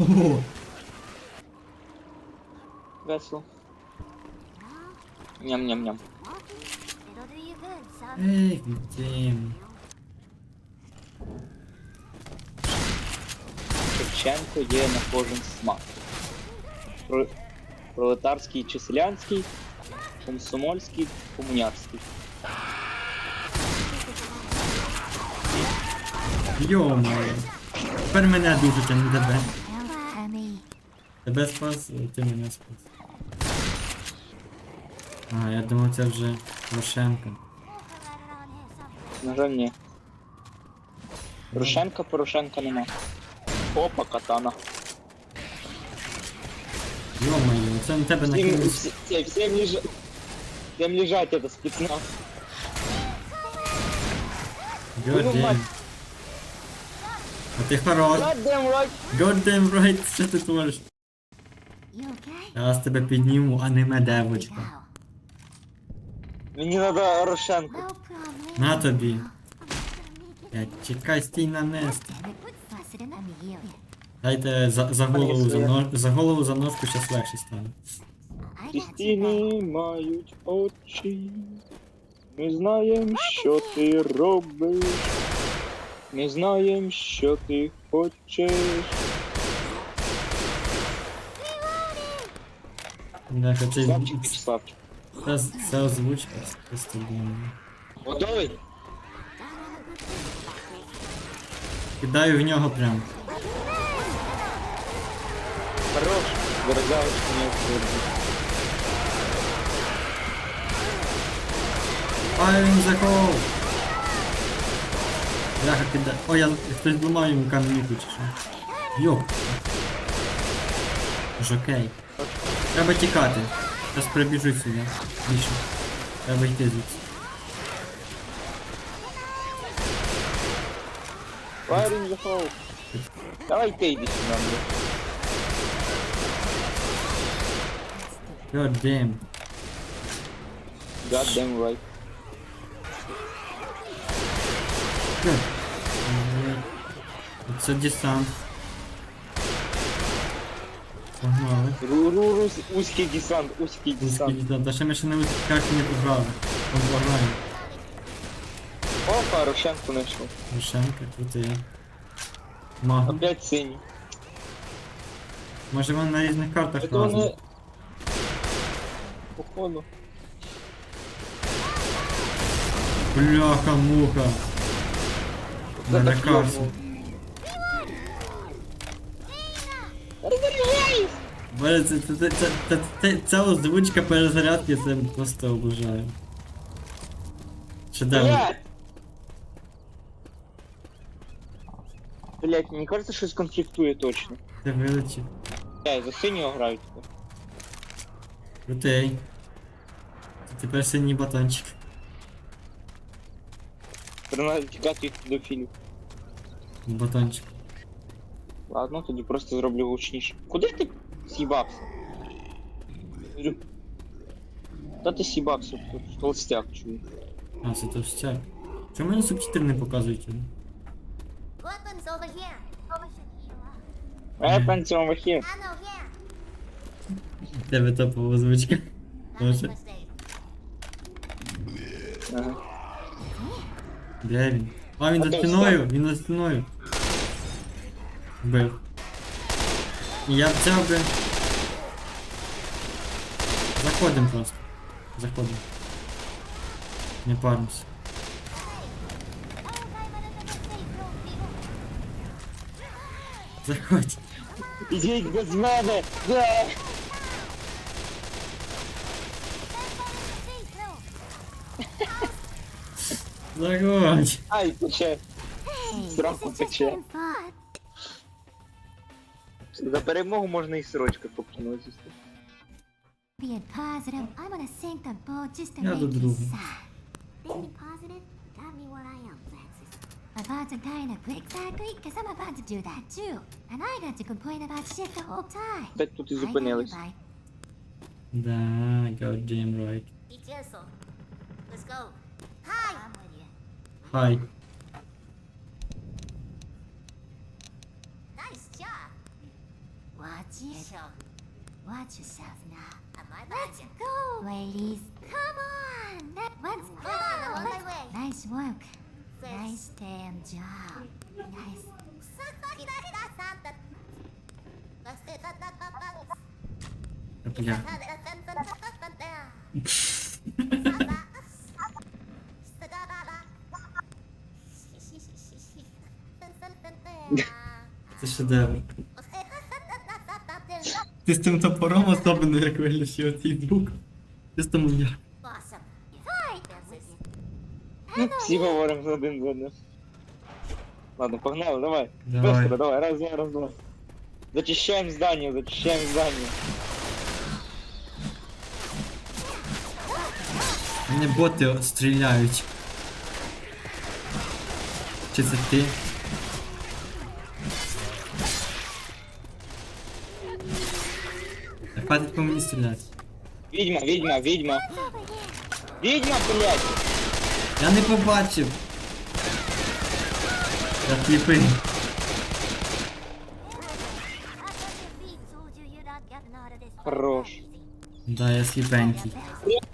Ого. Весело. Ням-ням-ням. Ей, Дім. Шевченко є на кожен смак. Про- Пролетарський чи селянський, комсомольський, комунярський. Йо-моє. Тепер мене душить, а не тебе. Тебе спас, ти мене спас. А, я думав це вже Порошенко. На жаль, ні. Порошенка, Порошенка нема. Опа, катана. Йо-моє, це на тебе все- все- всем, лежа... всем лежать это спецназ. Ну, мать. А ти хорош. God damn right. Damn right, що ти твориш? Я вас тебе підніму, а не ме девочка. Мені. No problem. На тобі. Я чекай, стій на нести. Дайте за, за голову за, нож, за голову за ножку щас легше стане. Back. Крістіни мають очі. Ми знаємо, що ти робиш. Ми знаємо, що ти хочеш. Да, хоча Славчик Вячеславчик. це, це озвучка просто думаю. Готовий? Кидаю в нього прям. Хорош. Виразявочку не обсудить. Firing the hole! Бляха кидаю. О, я хтось зламав йому камінку чи що. Йоп. Жокей. Треба тікати. Зараз прибіжу сюди. Більше. Треба йти звідси. Fire in the hole. Давай ти йди сюди. Андрій. God damn. God damn right. Good. Це десант. Погнали. Ру-ру-ру, узкий десант, узкий Узкий десант. десант. Та ще ми ще не узкій карті не побрали. Поблагаємо. О, Порошенко знайшов. Вишенка, крутий. Мага. Опять синій. Може вони на різних картах Это вони... разом. Походу. Бляха, муха. Налякався. Розряджаюсь! Боже, це, це, це, це, це, ця озвучка перезарядки, це просто обожаю. Шедевр. Блядь! Блять, мені кажется, щось конфліктує точно. Це вилечить. Я за синього грають. Крутий. Це тепер синій батончик. Треба тікати від педофілів. Батончик. Ладно, тоді просто зроблю гучніше. Куди ти с'їбався? Говорю, ти с'їбався, тут толстяк чую. А, це товстяк. Чому мені субтитри не показують? Weapons over here. Over here. I here. Тебе топова озвучка. That a Може. mistake. Ага. Де він? А, він за де стіною, він за стіною. Вбив. І я взяв би. Заходим просто. Заходим. Не паримся. Заходь. Ідіть без мене! Да! Заходь. Ай, пече. Сраку пече. Fun. За перемогу можна і срочка покинути. Being positive, I'm gonna sink the boat just to Я make до you другу. sad. Being positive got me where I am, Francis. My thoughts are kinda quick, exactly, because I'm about to do that too. And I got to complain about shit the whole time. Так тут і I know you, зупинились. bye. Да, goddamn right. Be careful. Let's go. Hi! Watch yourself. Watch yourself now. Let's go, ladies. Come on. Let, let's go. Let's- Nice work. Nice damn job. Nice. Бля. Це шедевр. Ти з тим топором особливо як виглядає цей звук. Чисто мені. Ну, всі говоримо за один за одним. Ладно, погнали, давай. Давай. Быстро, давай, раз, два, раз, два. Зачищаем здание, зачищаем здание. Мене боти стріляють. Чи це ти? Так по мені стріляти. Ведьма, ведьма, ведьма. Ведьма, блядь! Я не побачив. Я сліпий. Хорош. Да, я сліпенький.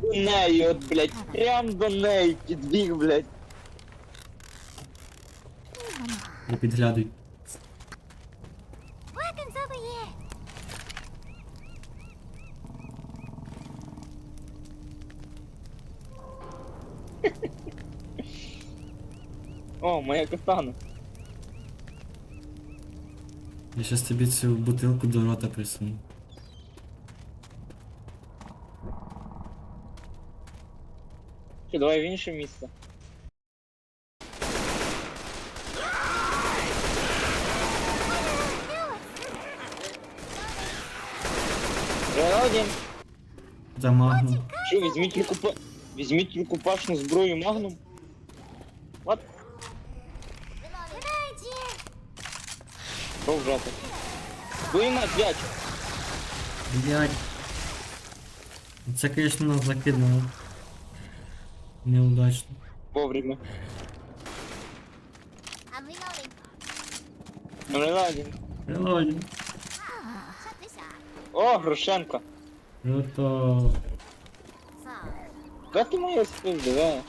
До неї, от, блядь, прям до неї підбіг, блядь. Я підглядую. Weapons over here. О, моя катана. Я щас тобі цю бутилку до рота присуну. Що, давай в інше місце. Релодін. За магнум. Що, візьміть рукопашну зброю Магнум. От, Grenades here. Що вжати. Твою мать, блядь. Блять. Це, конечно, нас закинуло. Неудачно. Вовремя. I'm reloading. Релодін. Релодін. This. О, Грошенко. Круто. So, Де ти моя да? take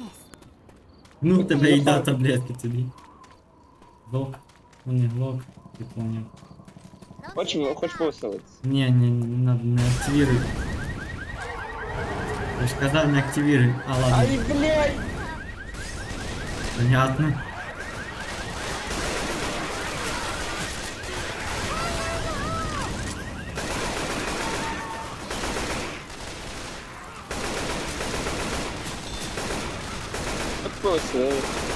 this. Ну, тебе і дав таблетки тобі. Глок. Не глок, ти поняв. Хоч, хоч повеселитися. Не, не, не надо, не активируй. Я ж казав, не активируй. А ладно, Ай, блядь! понятно. Повеселитися.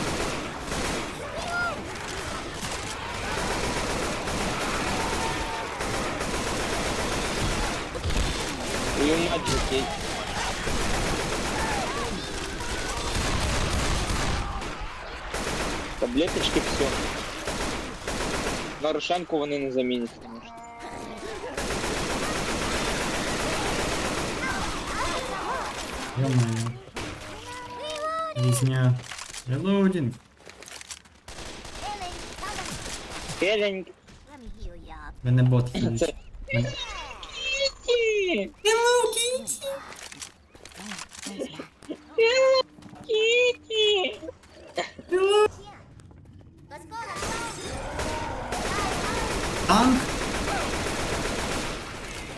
Дорошенко вони не замінять, звісно. Ё-моё. Різня. Релоудинг. Хелень. Мене бот хілить. Це- Танк?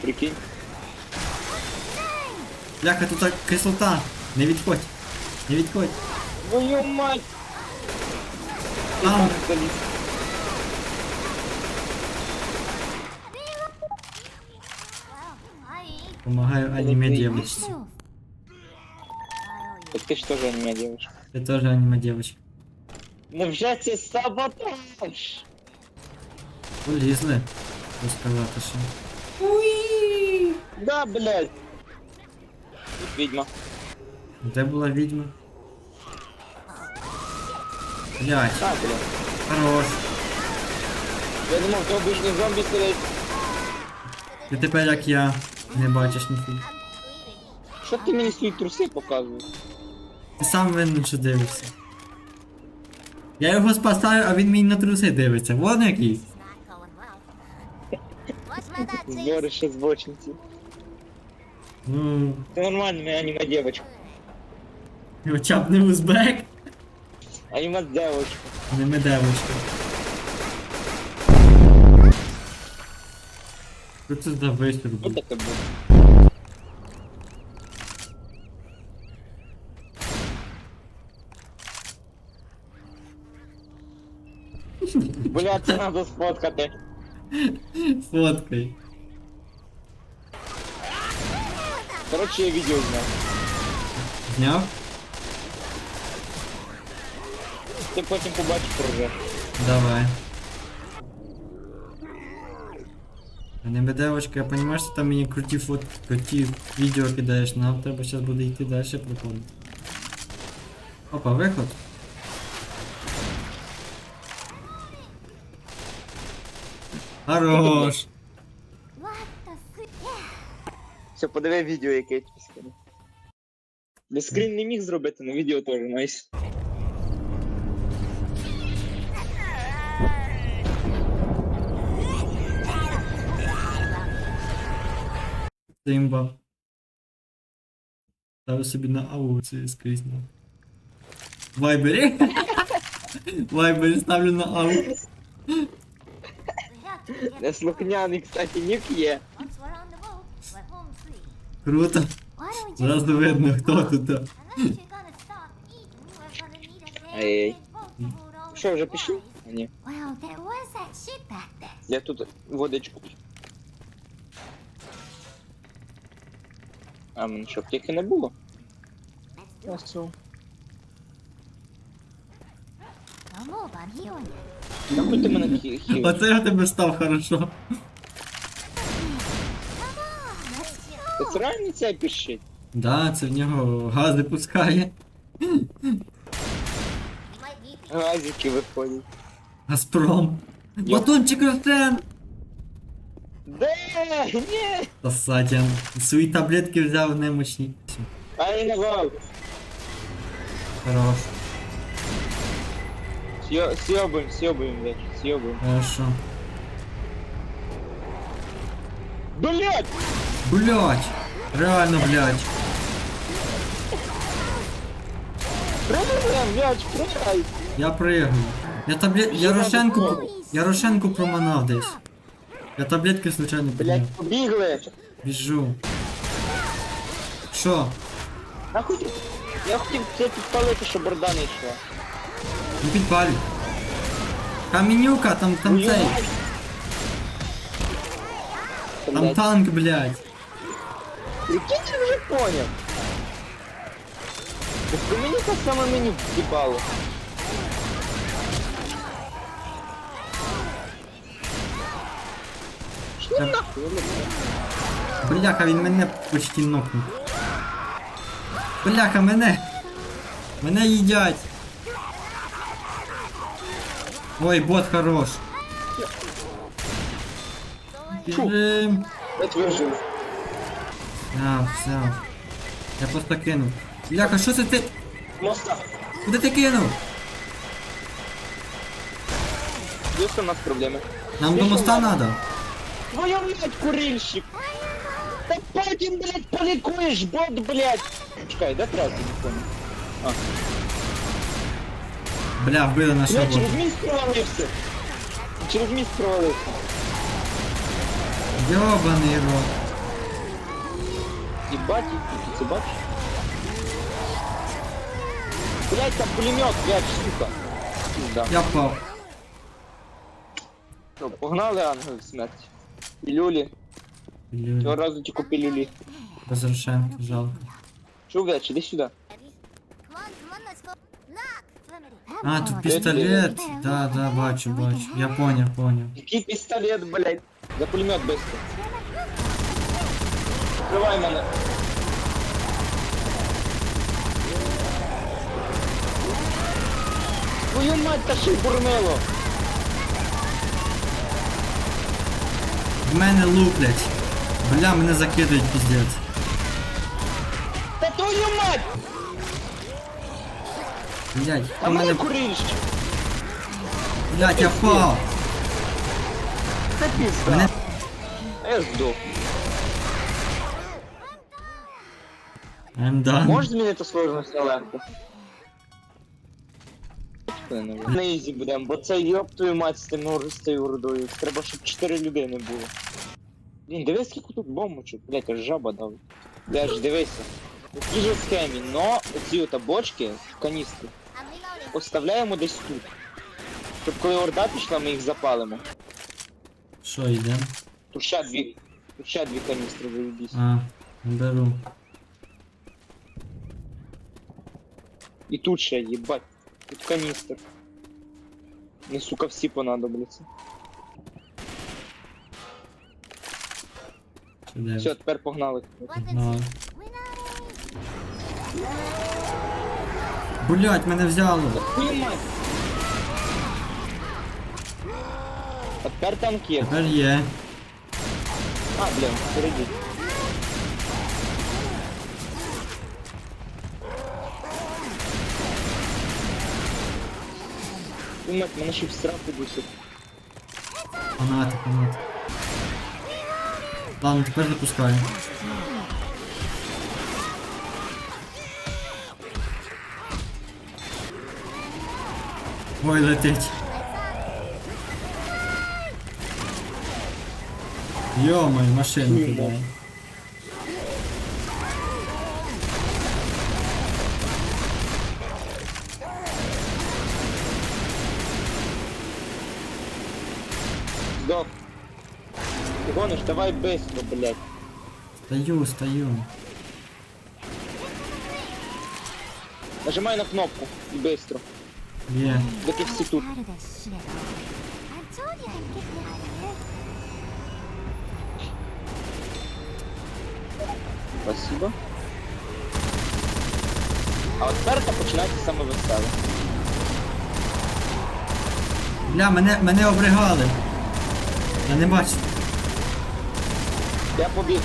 Прикинь. Бляха, тут так кислота. Не відходь. Не відходь. Твою мать! Танк. Заліз. Well, I Помагаю аніме Nice девочці. move. Так ти ж теж аніме девушка. Це теж аніме девочка. Невже це саботаж? Полізли. Що сказати що. Да, блядь. Тут відьма. Де була відьма? Блять, А, блядь. хорош. Я думав, це обичний зомбі сидить. Ти тепер як я. Не бачиш ніфіг. Що ти мені свої труси показуєш? Ти сам винен, що дивишся. Я його спасаю, а він мені на труси дивиться. Вон який. Зборище збочинці. Ну, Це нормально, аніме хоча б не узбек, Аніме дівчинка. не ми девочка. Що це за висір Що був? таке буде? Бля, це треба сфоткати. Фоткай. Коротше, я відео зняв. Зняв? Ти потім побачиш прожив. Давай. Не би девочка, я понимаю, що там мені круті фот... круті відео кидаєш, нам треба зараз буде йти далі проходити. Опа, виход. Хорош! Все, подиви відео, яке я тобі скину. Бо скрін не міг зробити, але відео теж найс. Симба. Ставив собі на ау це скрізь. ну. Вайбері. Вайбері ставлю на ау. Неслухняний, кстати, нік є. Круто. Why don't we just Зразу видно, хто тут. Unless you're gonna stop eating, we're gonna need a very Ай-яй. big boat to hold all Що, the вже пішли? supplies. А, ні. Well, there was that ship back there. Я тут водичку. А мене що, аптеки не було? Let's do it. Ясно. Don't move, I'm healing you. Нахуй ти мене хі- хілиш? Оце я тебе став хорошо. Це реально це пішить. Да, це в нього гази пускає. Газики виходять. Газпром. Йо. Батончик ростен! Де? Ні! Та Сатян. Свої таблетки взяв немощні. А я не вав. Хорош. Сьо- Сьобуємо, сьобуємо, блядь, сьобуємо. Хорошо. Блядь! Блять! Реально, блять. Прыгаем, блядь, прыгай! Я пригаю. Я таблет... Я Рошенку... Я Рошенку проманав десь. Я таблетки случайно підняв. Блядь, побігли! Біжу. Що? Нахуй ти? Я хотів це підпалити, щоб борда не йшла. Не підпалюй. Каменюка, там, там цей. Там Блядь. танк, блядь. Який ти вже поняв? Тобто мені так саме мені в'їбало. Що Та- нахуй? я не знаю. Бляха, він мене почти нокнув. Бляха, мене. Мене їдять. Ой, бот хорош. Біжим. Я тебе вижив. А, все. Я просто кинув. Бляха, що це ти? Моста. Куди ти кинув? Є у нас проблеми. Нам до моста надо. Твою мать, курильщик! Та потім, блядь, полікуєш, бот, блядь! Чекай, де трасу не понял? А, Бля, вбили нашого я бота. через міст провалився! Через міст провалився. Йобаний рот. Ебать, ты бачишь? Блять, там пулемет, блядь, сука. Да. Я впав. Що, погнали ангел смерті. Пілюлі. Цього Блін, разу тільки пілюлі. Без Рошенка, жалко. Що, блядь, іди сюди. Come on, come on, let's go. Knock. А, тут пістолет. Да, да, бачу, бачу. Я поняв, поняв. Який пістолет, блядь. За пулемет быстро. Открывай мене. Твою мать, та ще й бурнило. В мене луплять. Бля, мене закидають піздець. Та твою мать! Блять, А хто мене мене... курильщик. Блять, я впав. Та пізда. Мене... А я здох. I'm done. Можеш змінити сложність на легко? На ізі будемо, бо це йоп твою мать з тим з тією рудою. Треба, щоб 4 людини було. Блін, дивись, скільки тут бомбочок, блять, аж жаба дав. Я ж дивися. У тій же схемі, но оці ота бочки в reloading. поставляємо десь тут. Щоб коли орда пішла, ми їх запалимо. Що, йдем? Тут ще дві. Тут ще дві каністри заїбісь. А, беру. І тут ще, їбать. Тут каністр. Мені, сука, всі понадобляться. Що де? Все, тепер погнали. Reloading. Блять, мене взяло. Мать! А тепер танк є. Тепер є. А, блін, впереді. Твою мать, мене ще в страху досить. Фанати, фанати. Ладно, тепер запускаю. Ой, летить. Йо-моє, машину кидає. Давай быстро, блядь. Стою, стою. Нажимай на кнопку і быстро. Є. Доки всі тут. Out of this shit. I told you I'd get you out of here. Спасибо. А от тепер то починається саме веселе. Бля, мене, мене обригали. Я не бачу. Я побіг.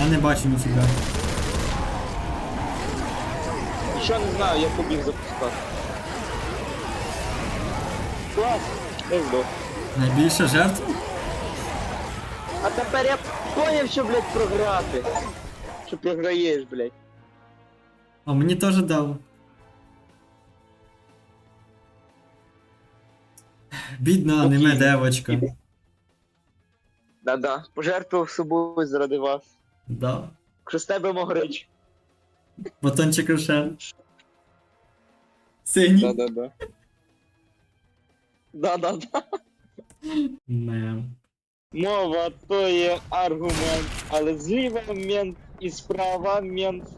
Я не бачу ніфіга. Нічого не знаю, я побіг запускати. Клас! Я здох. Найбільша жертва? А тепер я поняв, що, блядь, програти. Що програєш, блядь. А мені теж дав. Бідна аніме девочка. Да-да, пожертвував собою заради вас. Да. Якщо з тебе могрич. Батончик рушен. Синій. Да-да-да. Да-да-да. Не. Мова то є аргумент, але зліва мент і справа мент.